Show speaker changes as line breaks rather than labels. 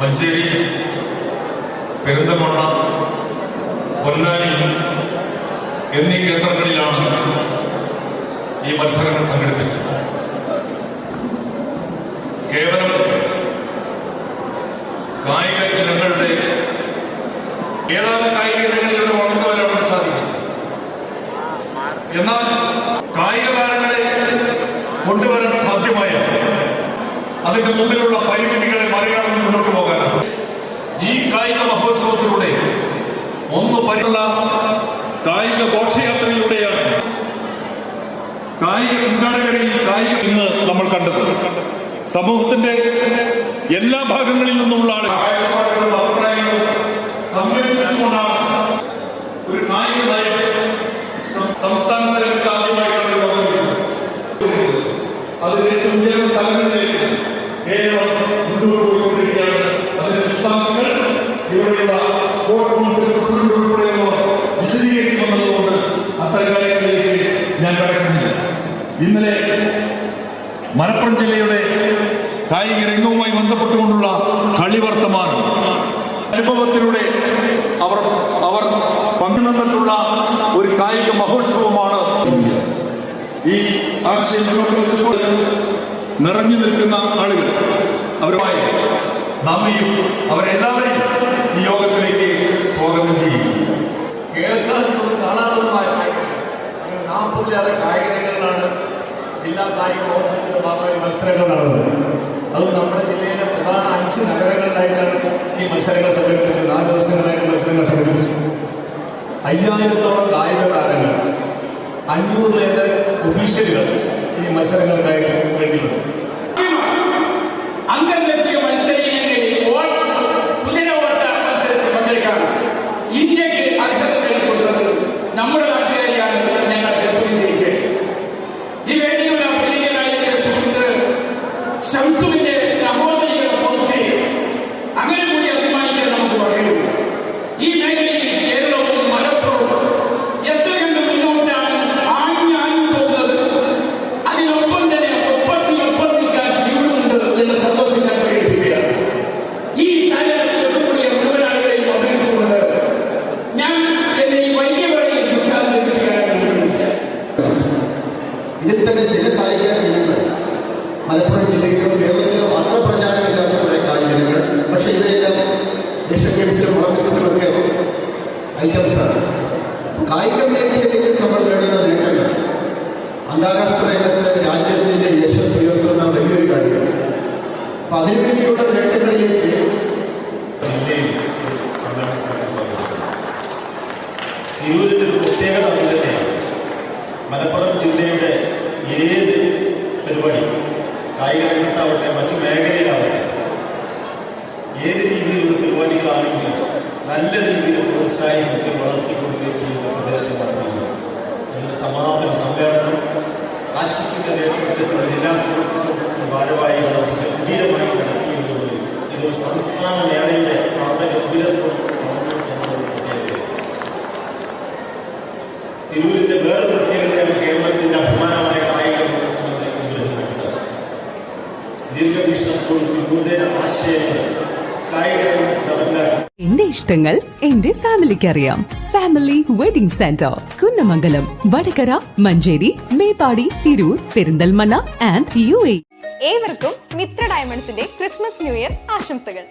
Manjeri Perinthalmanna Ponnani എന്നീ കേന്ദ്രങ്ങളിലാണ് ഈ മത്സരങ്ങൾ സംഘടിപ്പിച്ചത്. കേവലം കായിക ഇനങ്ങളുടെ ഏതാനും കായിക അതിന്റെ മുമ്പിലുള്ള പരിമിതികളെ മറികടന്ന് മുന്നോട്ട് പോകാനാണ് ഈ കായിക മഹോത്സവത്തിലൂടെ ഒന്ന് പരിയുള്ള കായിക ഘോഷയാത്രയിലൂടെയാണ് കായിക സംഘാടകരിൽ കായിക ഇന്ന് നമ്മൾ കണ്ടത്. സമൂഹത്തിന്റെ എല്ലാ ഭാഗങ്ങളിൽ നിന്നുമുള്ള ആളുകൾ. മലപ്പുറം ജില്ലയുടെ കായിക രംഗവുമായി ബന്ധപ്പെട്ടുകൊണ്ടുള്ള കളി വർത്തമാനം. അനുഭവത്തിലൂടെ അവർ അവർ പങ്കിടുന്നിട്ടുള്ള ഒരു കായിക മഹോത്സവമാണ് ഈ ആശയം നിറഞ്ഞു നിൽക്കുന്ന ആളുകൾ അവരുമായി നന്ദിയും അവരെല്ലാവരെയും ഈ യോഗത്തിലേക്ക് സ്വാഗതം ചെയ്യും
കേൾക്കാത്തതും കാണാത്തതുമായ നാൽപ്പതിലേറെ കായിക ഇനങ്ങളിലാണ് ജില്ലാ കായിക മഹോത്സവത്തിന്റെ ഭാഗമായി മത്സരങ്ങൾ നടന്നത്. അത് നമ്മുടെ ജില്ലയിലെ പ്രധാന അഞ്ച് നഗരങ്ങളിലായിട്ടാണ് ഈ മത്സരങ്ങൾ സംഘടിപ്പിച്ചത്. നാല് ദിവസങ്ങളായിട്ട് മത്സരങ്ങൾ സംഘടിപ്പിച്ചു. അയ്യായിരത്തോളം കായിക താരങ്ങൾ അഞ്ഞൂറിലേറെ ഒഫീഷ്യലുകൾ ഈ മത്സരങ്ങൾക്കായിട്ട് വേണ്ടിയുണ്ട്
അന്തർദേശീയ മത്സരങ്ങളിൽ കുതിര ഓട്ട മത്സരത്തിൽ പങ്കെടുക്കാൻ ഇന്ത്യയ്ക്ക് അർഹത നേടിക്കൊടുത്തത് നമ്മുടെ
മലപ്പുറം ജില്ലയിലും കേരളത്തിലും അത്ര പ്രചാരമില്ലാത്ത കുറെ കായിക ഇനങ്ങൾ പക്ഷേ ഇവയെല്ലാം ഏഷ്യൻ ഗെയിംസിലും ഒളിമ്പിക്സിലും ഒക്കെ ഐറ്റംസാണ്. കായിക മേഖലയിൽ നമ്മൾ നേടുന്ന നേട്ടങ്ങൾ. അന്താരാഷ്ട്ര രംഗത്ത് രാജ്യത്തിന്റെ യശസ് ഉയർത്തുന്ന വലിയൊരു കാര്യമാണ്. അപ്പൊ അതിനുവേണ്ടിയുള്ള നേട്ടങ്ങളിലേക്ക്
ജില്ലയിൽ സംഘടിപ്പിക്കാൻ തിരൂരിന്റെ ഒരു പ്രത്യേകത അത് തന്നെയാണ് മലപ്പുറം ജില്ലയുടെ ഏത് പരിപാടി കായിക രംഗത്താവട്ടെ മറ്റു മേഖലയിലാവട്ടെ ഏത് രീതിയിലുള്ള പരിപാടികളാണെങ്കിലും നല്ല രീതിയിൽ പ്രോത്സാഹിപ്പിച്ച് വളർത്തിക്കൊടുക്കുകയും ചെയ്യുന്ന പ്രദേശമാണ് അതിന്റെ സമാപന സമ്മേളനം ആശുപത്രിയുടെ നേതൃത്വത്തിലുള്ള ജില്ലാ സ്പോർട്സ് കൗൺസിൽ ഭാരവാഹികൾ അതിന്റെ ഗംഭീരമായി നടത്തിയെന്നുള്ളത് ഇതൊരു സംസ്ഥാന മേളയുടെ വളരെ ഗംഭീരത്വം നടന്നു എന്നത് പ്രത്യേകത തിരൂരിന്റെ വേറെ
എന്റെ ഇഷ്ടങ്ങൾ എന്റെ ഫാമിലിക്ക് അറിയാം family wedding centre Kunnamangalam Vadakara Manjeri Meppadi Tirur Perinthalmanna and U A
ഏവർക്കും മിത്ര ഡയമണ്ട്സിന്റെ ക്രിസ്മസ് ന്യൂ ഇയർ ആശംസകൾ.